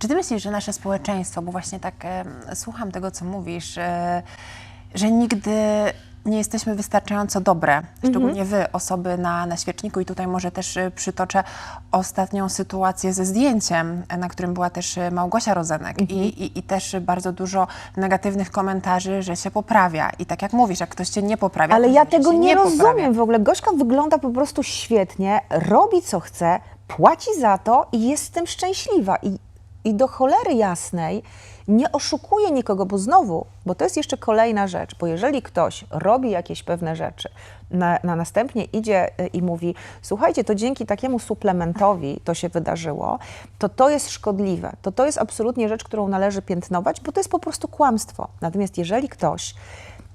Czy ty myślisz, że nasze społeczeństwo, bo właśnie tak e, słucham tego, co mówisz, e, że nigdy nie jesteśmy wystarczająco dobre, szczególnie wy, osoby na, na świeczniku i tutaj może też e, przytoczę ostatnią sytuację ze zdjęciem, e, na którym była też e, Małgosia Rozenek I, i, i też bardzo dużo negatywnych komentarzy, że się poprawia i tak jak mówisz, jak ktoś cię nie poprawia, Ale ja znaczy tego nie, poprawia. rozumiem w ogóle. Gośka wygląda po prostu świetnie, robi co chce, płaci za to i jest z tym szczęśliwa. I, I do cholery jasnej nie oszukuje nikogo, bo znowu, bo to jest jeszcze kolejna rzecz, bo jeżeli ktoś robi jakieś pewne rzeczy, na, na następnie idzie y, i mówi, słuchajcie, to dzięki takiemu suplementowi to się wydarzyło, to to jest szkodliwe. To to jest absolutnie rzecz, którą należy piętnować, bo to jest po prostu kłamstwo. Natomiast jeżeli ktoś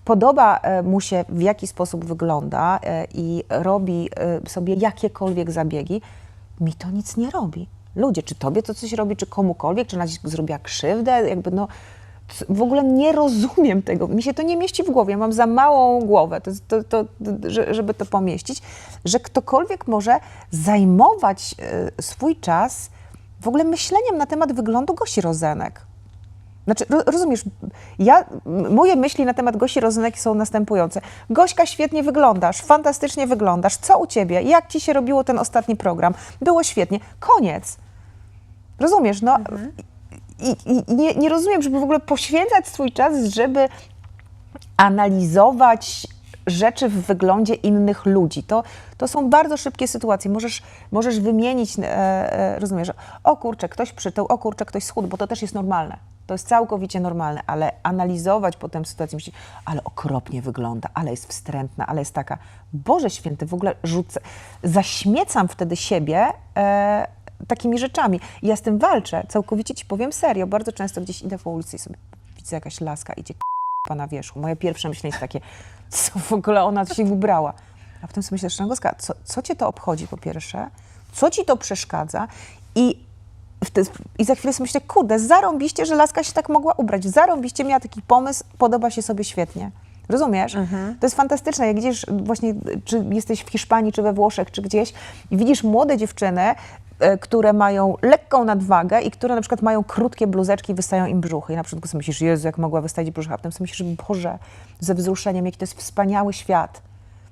podoba e, mu się, w jaki sposób wygląda e, i robi sobie jakiekolwiek zabiegi, mi to nic nie robi. Ludzie, czy tobie to coś robi, czy komukolwiek, czy nawet zrobiła krzywdę, jakby no, w ogóle nie rozumiem tego. Mi się to nie mieści w głowie. Mam za małą głowę, to, to, to, że- żeby to pomieścić, że ktokolwiek może zajmować e, swój czas w ogóle myśleniem na temat wyglądu Gosi Rozenek. Znaczy, ro, rozumiesz, ja, moje myśli na temat Gosi Rozenek są następujące. Gośka, świetnie wyglądasz, fantastycznie wyglądasz. Co u ciebie? Jak ci się robiło ten ostatni program? Było świetnie. Koniec. Rozumiesz, no. I, i, i nie, nie rozumiem, żeby w ogóle poświęcać swój czas, żeby analizować rzeczy w wyglądzie innych ludzi. To, to są bardzo szybkie sytuacje. Możesz, możesz wymienić, e, e, rozumiesz, o kurczę, ktoś przytył, o kurczę, ktoś schudł, bo to też jest normalne. To jest całkowicie normalne, ale analizować potem sytuację, myśleć, ale okropnie wygląda, ale jest wstrętna, ale jest taka, Boże Święty, w ogóle rzucę, zaśmiecam wtedy siebie e, takimi rzeczami. I ja z tym walczę, całkowicie Ci powiem serio. Bardzo często gdzieś idę po ulicy i sobie widzę jakaś laska, idzie k***a na wierzchu. Moje pierwsze myślenie jest takie, co w ogóle ona się ubrała. A potem sobie myślę, Szrangoska, co, co cię to obchodzi po pierwsze? Co ci to przeszkadza? I, te, I za chwilę sobie myślę, kurde, zarąbiście, że laska się tak mogła ubrać. Zarąbiście miała taki pomysł, podoba się sobie świetnie. Rozumiesz? To jest fantastyczne. Jak gdzieś właśnie, czy jesteś w Hiszpanii, czy we Włoszech, czy gdzieś i widzisz młode dziewczyny, które mają lekką nadwagę i które na przykład mają krótkie bluzeczki i wystają im brzuchy. I na przykład sobie myślisz, Jezu, jak mogła wystawić brzuch, a potem sobie myślisz, Boże, ze wzruszeniem, jaki to jest wspaniały świat.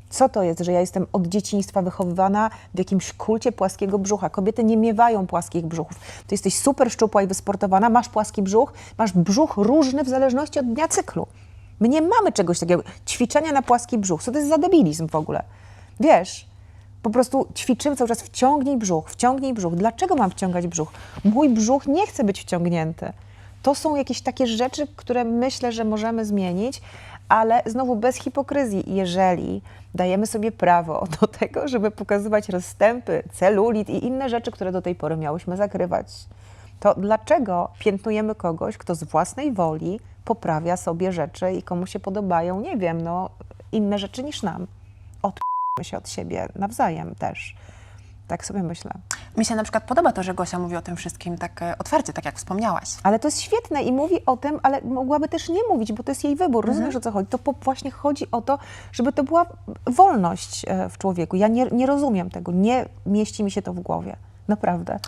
Co to jest, że ja jestem od dzieciństwa wychowywana w jakimś kulcie płaskiego brzucha? Kobiety nie miewają płaskich brzuchów. Ty jesteś super szczupła i wysportowana, masz płaski brzuch, masz brzuch różny w zależności od dnia cyklu. My nie mamy czegoś takiego. Ćwiczenia na płaski brzuch. Co to jest za debilizm w ogóle? Wiesz, po prostu ćwiczymy cały czas wciągnij brzuch, wciągnij brzuch. Dlaczego mam wciągać brzuch? Mój brzuch nie chce być wciągnięty. To są jakieś takie rzeczy, które myślę, że możemy zmienić, ale znowu bez hipokryzji. Jeżeli dajemy sobie prawo do tego, żeby pokazywać rozstępy, celulit i inne rzeczy, które do tej pory miałyśmy zakrywać, to dlaczego piętnujemy kogoś, kto z własnej woli poprawia sobie rzeczy i komu się podobają, nie wiem, no, inne rzeczy niż nam? Odpmy się od siebie nawzajem też. Tak sobie myślę. Mi się na przykład podoba to, że Gosia mówi o tym wszystkim tak e, otwarcie, tak jak wspomniałaś. Ale to jest świetne i mówi o tym, ale mogłaby też nie mówić, bo to jest jej wybór. Rozumiesz o co chodzi? To po, właśnie chodzi o to, żeby to była wolność e, w człowieku. Ja nie, nie rozumiem tego, nie mieści mi się to w głowie. Naprawdę.